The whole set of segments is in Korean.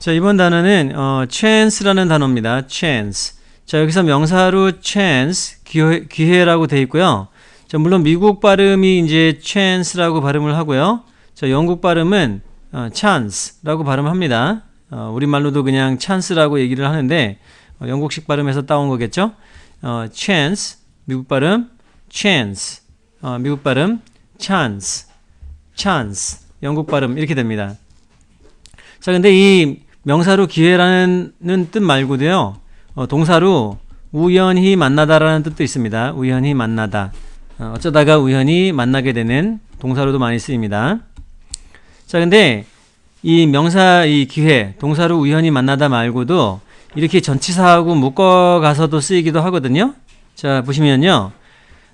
자, 이번 단어는 어, chance라는 단어입니다. chance. 자, 여기서 명사로 chance, 기회, 기회라고 돼 있고요. 자, 물론 미국 발음이 이제 chance라고 발음을 하고요. 자, 영국 발음은 어, chance라고 발음합니다. 어, 우리말로도 그냥 chance라고 얘기를 하는데 어, 영국식 발음에서 따온 거겠죠? 어, chance, 미국 발음 chance, 어, 미국 발음 chance, chance, 영국 발음 이렇게 됩니다. 자, 근데 이 명사로 기회라는 뜻 말고도요, 어, 동사로 우연히 만나다라는 뜻도 있습니다. 우연히 만나다. 어, 어쩌다가 우연히 만나게 되는 동사로도 많이 쓰입니다. 자, 근데 이 명사 이 기회, 동사로 우연히 만나다 말고도 이렇게 전치사하고 묶어가서도 쓰이기도 하거든요. 자, 보시면요.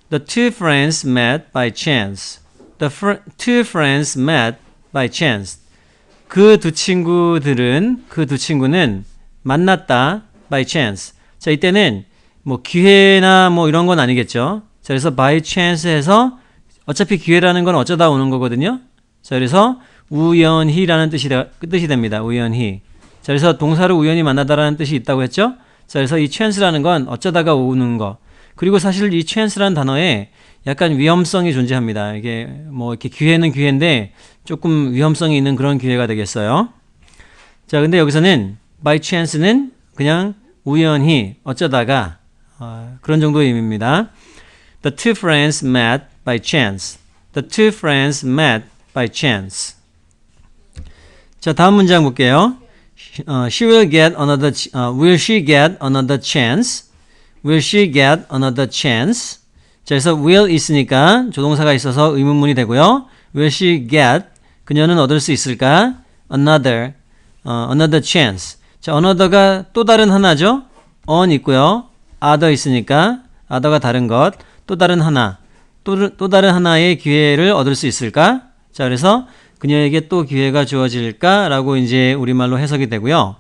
The two friends met by chance. The fr- two friends met by chance. 그 두 친구들은 그 두 친구는 만났다 by chance. 자, 이때는 뭐 기회나 뭐 이런 건 아니겠죠. 자, 그래서 by chance에서 어차피 기회라는 건 어쩌다 오는 거거든요. 자, 그래서 우연히라는 뜻이 뜻이 됩니다. 우연히. 자, 그래서 동사로 우연히 만나다라는 뜻이 있다고 했죠. 자, 그래서 이 chance라는 건 어쩌다가 오는 거. 그리고 사실 이 chance라는 단어에 약간 위험성이 존재합니다. 이게 뭐 이렇게 기회는 기회인데 조금 위험성이 있는 그런 기회가 되겠어요. 자, 근데 여기서는 by chance는 그냥 우연히 어쩌다가 어, 그런 정도의 의미입니다. The two friends met by chance. The two friends met by chance. 자, 다음 문장 볼게요. 어, she will get another 어, will she get another chance? Will she get another chance? 자, 그래서 will 있으니까 조동사가 있어서 의문문이 되고요. Will she get 그녀는 얻을 수 있을까? Another 어, another chance. 자, another가 또 다른 하나죠. on 있고요. other 있으니까 other가 다른 것. 또 다른 하나. 또, 또 다른 하나의 기회를 얻을 수 있을까? 자, 그래서 그녀에게 또 기회가 주어질까라고 이제 우리말로 해석이 되고요.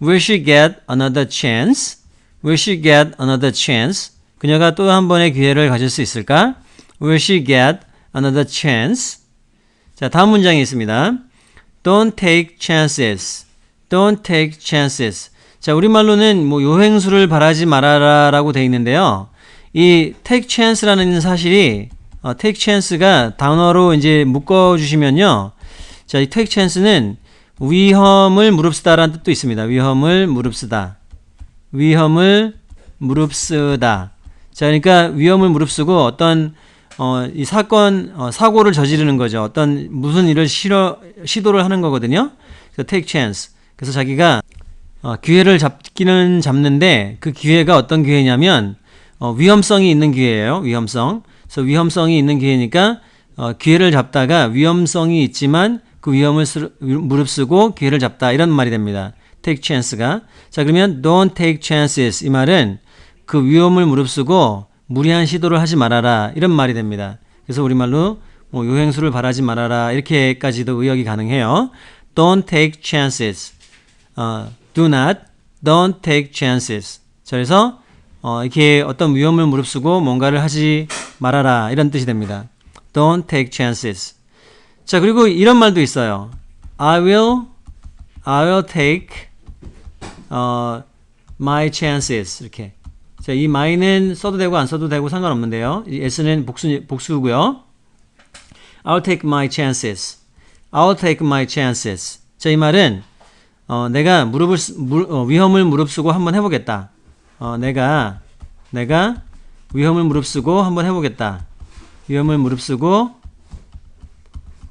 Will she get another chance? Will she get another chance? 그녀가 또 한 번의 기회를 가질 수 있을까? Will she get another chance? 자, 다음 문장이 있습니다. Don't take chances. Don't take chances. 자, 우리말로는 뭐 요행수를 바라지 말아라 라고 돼 있는데요. 이 take chance라는 사실이 어, take chance가 단어로 이제 묶어 주시면요. 자, 이 take chance는 위험을 무릅쓰다라는 뜻도 있습니다. 위험을 무릅쓰다. 위험을 무릅쓰다. 자, 그러니까 위험을 무릅쓰고 어떤 어, 이 사건 어, 사고를 저지르는 거죠. 어떤 무슨 일을 실어, 시도를 하는 거거든요. 그래서 take chance. 그래서 자기가 어, 기회를 잡기는 잡는데 그 기회가 어떤 기회냐면 어, 위험성이 있는 기회예요. 위험성. 그래서 위험성이 있는 기회니까 어, 기회를 잡다가 위험성이 있지만 그 위험을 쓰, 무릅쓰고 기회를 잡다 이런 말이 됩니다. take chance가 자 그러면 don't take chances 이 말은 그 위험을 무릅쓰고 무리한 시도를 하지 말아라 이런 말이 됩니다. 그래서 우리말로 뭐 요행수를 바라지 말아라 이렇게까지도 의역이 가능해요. Don't take chances. 어, do not, don't take chances. 자, 그래서 어, 이렇게 어떤 위험을 무릅쓰고 뭔가를 하지 말아라 이런 뜻이 됩니다. Don't take chances. 자, 그리고 이런 말도 있어요. I will, I will take 어, my chances 이렇게. 자, 이 my는 써도 되고 안 써도 되고 상관없는데요. 이 s는 복수 복수고요. I'll take my chances. I'll take my chances. 자, 이 말은 어, 내가 무릎을 쓰- 무, 어, 위험을 무릅쓰고 한번 해보겠다. 어, 내가 내가 위험을 무릅쓰고 한번 해보겠다. 위험을 무릅쓰고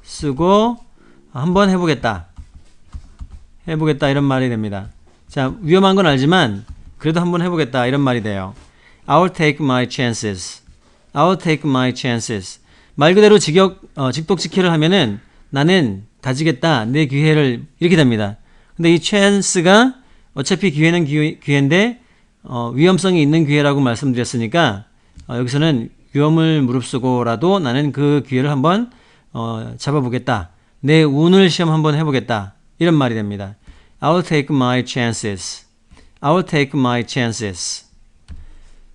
쓰고 한번 해보겠다. 해보겠다 이런 말이 됩니다. 자 위험한 건 알지만 그래도 한번 해보겠다 이런 말이 돼요. I'll take my chances. I'll take my chances. 말 그대로 직역 어, 직독직해를 하면은 나는 가지겠다 내 기회를 이렇게 됩니다. 근데 이 chance가 어차피 기회는 기회, 기회인데 어, 위험성이 있는 기회라고 말씀드렸으니까 어, 여기서는 위험을 무릅쓰고라도 나는 그 기회를 한번 어, 잡아보겠다. 내 운을 시험 한번 해보겠다. 이런 말이 됩니다. I'll take my chances. I'll take my chances.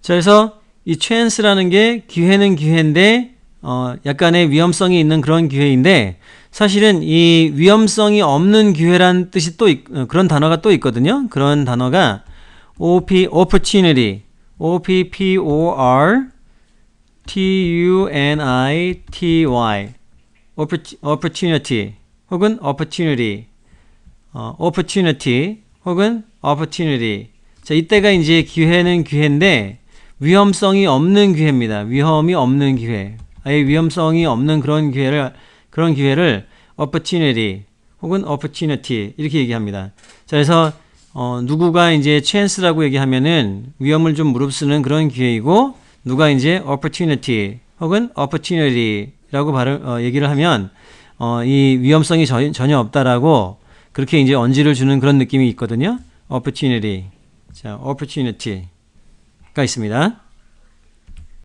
자, 그래서 이 chance라는 게 기회는 기회인데 어, 약간의 위험성이 있는 그런 기회인데 사실은 이 위험성이 없는 기회란 뜻이 또 있- 어, 그런 단어가 또 있거든요. 그런 단어가 OP opportunity, O P P O R T U N I T Y, Oppor- opportunity 혹은 opportunity, 어, opportunity 혹은 opportunity. 자, 이때가 이제 기회는 기회인데 위험성이 없는 기회입니다. 위험이 없는 기회. 아예 위험성이 없는 그런 기회를 그런 기회를 opportunity 혹은 opportunity 이렇게 얘기합니다. 자, 그래서 어, 누구가 이제 chance라고 얘기하면은 위험을 좀 무릅쓰는 그런 기회이고 누가 이제 opportunity 혹은 opportunity라고 발음 어, 얘기를 하면 어, 이 위험성이 저- 전혀 없다라고 그렇게 이제 언지를 주는 그런 느낌이 있거든요. Opportunity. 자, opportunity가 있습니다.